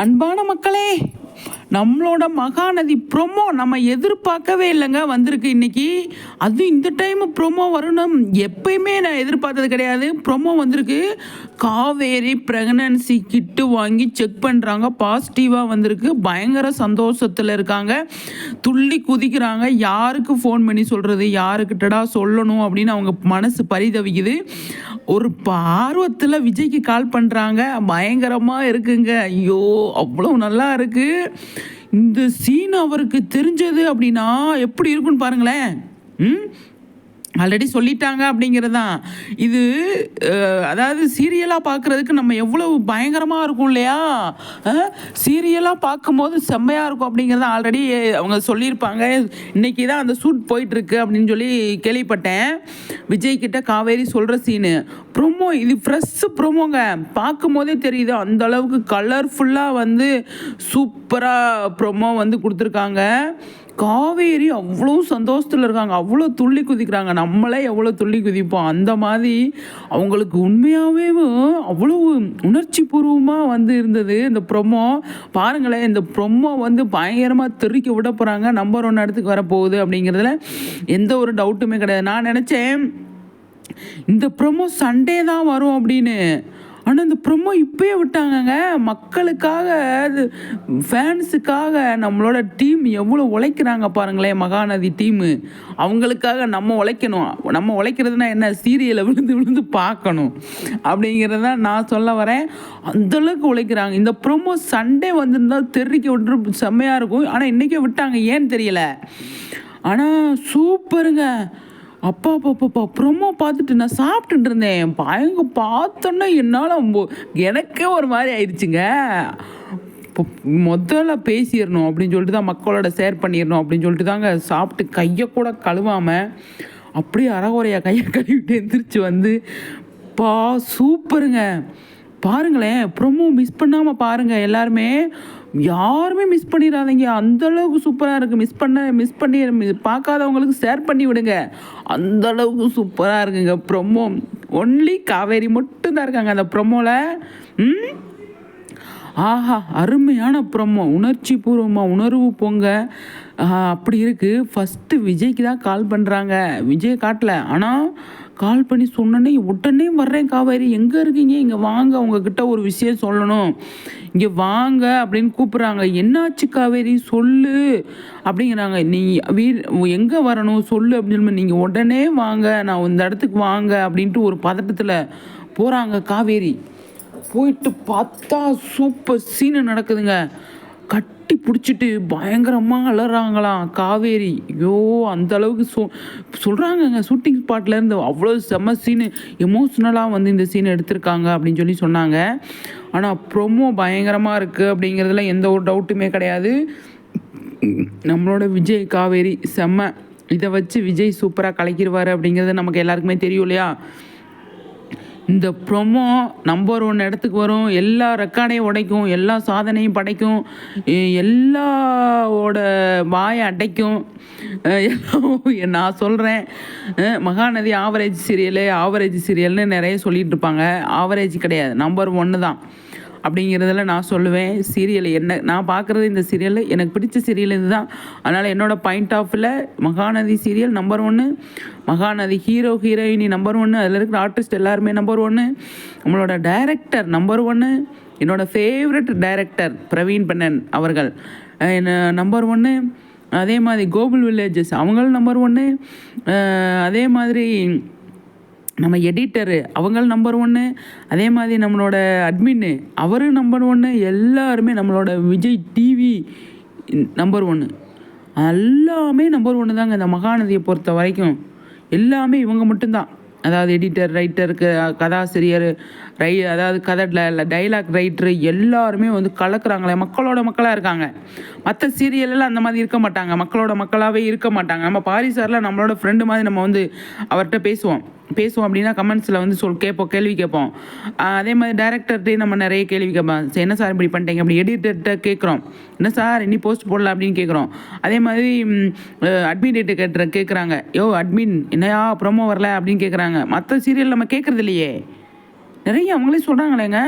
அன்பான மக்களே நம்மளோட மகாநதி ப்ரோமோ நம்ம எதிர்பார்க்கவே இல்லைங்க வந்திருக்கு இன்னைக்கு. அது இந்த டைம் ப்ரோமோ வரணும். எப்பயுமே நான் எதிர்பார்த்தது கிடையாது. ப்ரோமோ வந்திருக்கு. காவேரி ப்ரெக்னன்சி கிட்டு வாங்கி செக் பண்ணுறாங்க பாசிட்டிவாக வந்திருக்கு. பயங்கர சந்தோஷத்தில் இருக்காங்க. துள்ளி குதிக்கிறாங்க. யாருக்கு ஃபோன் பண்ணி சொல்கிறது யாருக்கிட்டடா சொல்லணும் அப்படின்னு அவங்க மனசு பரிதவிக்குது. ஒரு பார்வத்தில் விஜய்க்கு கால் பண்ணுறாங்க பயங்கரமாக இருக்குங்க. ஐயோ அவ்வளோ நல்லா இருக்கு. இந்த சீன் அவருக்கு தெரிஞ்சது அப்படின்னா எப்படி இருக்குன்னு பாருங்களேன். ம்? ஆல்ரெடி சொல்லிட்டாங்க அப்படிங்கிறது தான் இது அதாவது சீரியலாக பார்க்குறதுக்கு நம்ம எவ்வளவு பயங்கரமாக இருக்கும் இல்லையா? சீரியலாக பார்க்கும்போது செம்மையாக இருக்கும் அப்படிங்கிறத ஆல்ரெடி அவங்க சொல்லியிருப்பாங்க. இன்னைக்கு தான் அந்த ஷூட் போயிட்டுருக்கு அப்படின்னு சொல்லி கேள்விப்பட்டேன். விஜய் கிட்ட காவேரி சொல்கிற சீனு ப்ரொமோ இது ஃப்ரெஷ்ஷு ப்ரோமோங்க பார்க்கும் போதே தெரியுது அந்த அளவுக்கு கலர்ஃபுல்லாக வந்து சூப்பராக ப்ரொமோ வந்து கொடுத்துருக்காங்க. காவேரி அவ்வளோ சந்தோஷத்தில் இருக்காங்க. அவ்வளோ துள்ளி குதிக்கிறாங்க. நம்மளே எவ்வளோ துள்ளி குதிப்போம். அந்த மாதிரி அவங்களுக்கு உண்மையாகவே அவ்வளோ உணர்ச்சி பூர்வமாக வந்து இருந்தது. இந்த ப்ரொமோ பாருங்களேன் இந்த ப்ரொமோ வந்து பயங்கரமாக தெறிக்க விட போகிறாங்க நம்பர் ஒன் இடத்துக்கு வரப்போகுது அப்படிங்கிறதுல எந்த ஒரு டவுட்டுமே கிடையாது. நான் நினச்சேன் இந்த ப்ரொமோ சண்டே தான் வரும் அப்படின்னு. ஆனால் இந்த ப்ரொமோ இப்பயே விட்டாங்கங்க. மக்களுக்காக அது ஃபேன்ஸுக்காக நம்மளோட டீம் எவ்வளோ உழைக்கிறாங்க பாருங்களேன் மகாநதி டீமு அவங்களுக்காக நம்ம உழைக்கணும். நம்ம உழைக்கிறதுனா என்ன? சீரியலை விழுந்து விழுந்து பார்க்கணும். அப்படிங்கிறத நான் சொல்ல வரேன். அந்தளவுக்கு உழைக்கிறாங்க. இந்த ப்ரொமோ சண்டே வந்திருந்தால் தெரிவிக்க விட்டு செம்மையாக இருக்கும். ஆனால் இன்றைக்கே விட்டாங்க. ஏன்னு தெரியல. ஆனால் சூப்பருங்க அப்பா அப்பா அப்பா ப்ரொமோ பார்த்துட்டு நான் சாப்பிட்டுட்டு இருந்தேன். பயங்க பார்த்தோன்னே என்னால் எனக்கே ஒரு மாதிரி ஆயிடுச்சுங்க. முதல்ல பேசிடணும் அப்படின்னு சொல்லிட்டு தான் மக்களோட ஷேர் பண்ணிடணும் அப்படின்னு சொல்லிட்டு தாங்க சாப்பிட்டு கையை கூட கழுவாமல் அப்படியே அறகுறையாக கையை கழுவிட்டு எந்திரிச்சு வந்து பா சூப்பருங்க. பாருங்களேன் ப்ரொமோ மிஸ் பண்ணாமல் பாருங்கள் எல்லாருமே. யாருமே மிஸ் பண்ணிடாதீங்க. அந்த அளவுக்கு சூப்பராக இருக்குது மிஸ் பண்ண மிஸ் பண்ணி பார்க்காதவங்களுக்கு ஷேர் பண்ணி விடுங்க. அந்த அளவுக்கு சூப்பராக இருக்குங்க. ப்ரொமோ ஒன்லி காவேரி மட்டும்தான் இருக்காங்க அந்த ப்ரொமோவில் ம்? ஆஹா அருமையான ப்ரொமோ. உணர்ச்சி பூர்வமாக உணர்வு பொங்க. அப்படி இருக்குது ஃபஸ்ட்டு விஜய்க்கு தான் கால் பண்ணுறாங்க விஜய் காட்டல. ஆனால் கால் பண்ணி சொன்னோன்னே உடனே வர்றேன் காவேரி. எங்கே இருக்கீங்க? இங்கே வாங்க. உங்ககிட்ட ஒரு விஷயம் சொல்லணும். இங்கே வாங்க அப்படின்னு கூப்பிட்றாங்க. என்னாச்சு காவேரி? சொல்லு. அப்படிங்கிறாங்க. நீ வீர் எங்கே வரணும்? சொல்லு அப்படின்னு நீங்கள் உடனே வாங்க. நான் இந்த இடத்துக்கு வாங்க அப்படின்ட்டு ஒரு பதட்டத்தில் போகிறாங்க காவேரி. போயிட்டு பார்த்தா சூப்பர் சீனு நடக்குதுங்க. கட்டி பிடிச்சிட்டு பயங்கரமாக அலறாங்களாம். காவேரி ஐயோ அந்த அளவுக்கு சொ சொல்கிறாங்கங்க ஷூட்டிங் ஸ்பாட்லேருந்து அவ்வளோ செம்ம சீனு எமோஷ்னலாக வந்து இந்த சீன் எடுத்திருக்காங்க அப்படின்னு சொல்லி சொன்னாங்க. ஆனால் ப்ரொமோ பயங்கரமாக இருக்குது அப்படிங்கிறதுல எந்த ஒரு டவுட்டுமே கிடையாது. நம்மளோட விஜய் காவேரி செம்ம இதை வச்சு விஜய் சூப்பராக கலைக்கிடுவார் அப்படிங்கிறது நமக்கு எல்லாருக்குமே தெரியும் இல்லையா? இந்த ப்ரொமோ நம்பர் ஒன் இடத்துக்கு வரும். எல்லா ரெக்கார்டையும் உடைக்கும். எல்லா சாதனையும் படைக்கும். எல்லாவோட வாயை அடைக்கும். நான் சொல்கிறேன் மகாநதி ஆவரேஜ் சீரியலு ஆவரேஜ் சீரியல்னு நிறைய சொல்லிகிட்டு இருப்பாங்க. ஆவரேஜ் கிடையாது. நம்பர் ஒன்று தான். அப்படிங்கிறதில் நான் சொல்லுவேன். சீரியல் என்ன நான் பார்க்குறது இந்த சீரியல் எனக்கு பிடிச்ச சீரியல் இதுதான். அதனால் என்னோடய பாயிண்ட் ஆஃபில் மகாநதி சீரியல் நம்பர் ஒன்று மகாநதி ஹீரோ ஹீரோயினி நம்பர் ஒன்று அதில் இருக்கிற ஆர்டிஸ்ட் எல்லாருமே நம்பர் ஒன்று நம்மளோட டைரக்டர் நம்பர் ஒன்று என்னோடய ஃபேவரட் டைரக்டர் பிரவீன் பண்ணன் அவர்கள். என்ன நம்பர் ஒன்று அதே மாதிரி கோகுல் வில்லேஜஸ் அவங்களும் நம்பர் ஒன்று அதே மாதிரி நம்ம எடிட்டரு அவங்க நம்பர் ஒன்று அதே மாதிரி நம்மளோட அட்மின்னு அவரும் நம்பர் ஒன்று எல்லாருமே நம்மளோட விஜய் டிவி நம்பர் ஒன்று எல்லாமே நம்பர் ஒன்று தாங்க இந்த மகாநதியை பொறுத்த வரைக்கும். எல்லாமே இவங்க மட்டும்தான். அதாவது எடிட்டர் ரைட்டருக்கு கதாசிரியர் ரை அதாவது கதை டைலாக் ரைட்டரு எல்லாருமே வந்து கலக்குறாங்களே. மக்களோட மக்களாக இருக்காங்க. மற்ற சீரியல்லாம் அந்த மாதிரி இருக்க மாட்டாங்க. மக்களோட மக்களாகவே இருக்க மாட்டாங்க. நம்ம பாரி நம்மளோட ஃப்ரெண்டு மாதிரி நம்ம வந்து அவர்கிட்ட பேசுவோம். பேசுவோம் அப்படின்னா கமெண்ட்ஸில் வந்து சொல் கேட்போம் கேள்வி கேட்போம். அதே மாதிரி டேரக்டர்கிட்டையும் நம்ம நிறைய கேள்வி கேட்போம். சரி, என்ன சார் இப்படி பண்ணிட்டீங்க? அப்படி எடிட்டர்கிட்ட கேட்குறோம். என்ன சார் இனி போஸ்ட் போடல அப்படின்னு கேட்குறோம். அதே மாதிரி அட்மின் டேட்டு கேட்டுற கேட்குறாங்க. யோ அட்மின் என்னையா ப்ரோமோ வரல அப்படின்னு கேட்குறாங்க. மற்ற சீரியல் நம்ம கேட்குறது இல்லையே. நிறைய அவங்களே சொல்கிறாங்களேங்க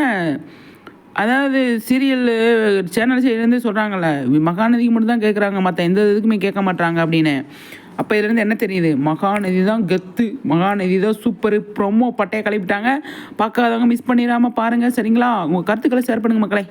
அதாவது சீரியல் சேனல் சைடுலேருந்து சொல்கிறாங்கல்ல மகாநதிக்கு மட்டும் தான் கேட்குறாங்க. மற்ற எந்த இதுக்குமே கேட்க மாட்டாங்க அப்படின்னு. அப்போ இதுலேருந்து என்ன தெரியுது? மகாநதி தான் கெத்து. மகாநதி தான் சூப்பர் ப்ரொமோ பட்டையை கிளப்பிட்டாங்க பார்க்காதவங்க மிஸ் பண்ணிடாமல் பாருங்கள் சரிங்களா? உங்கள் கருத்துக்களை ஷேர் பண்ணுங்கள் மக்களே.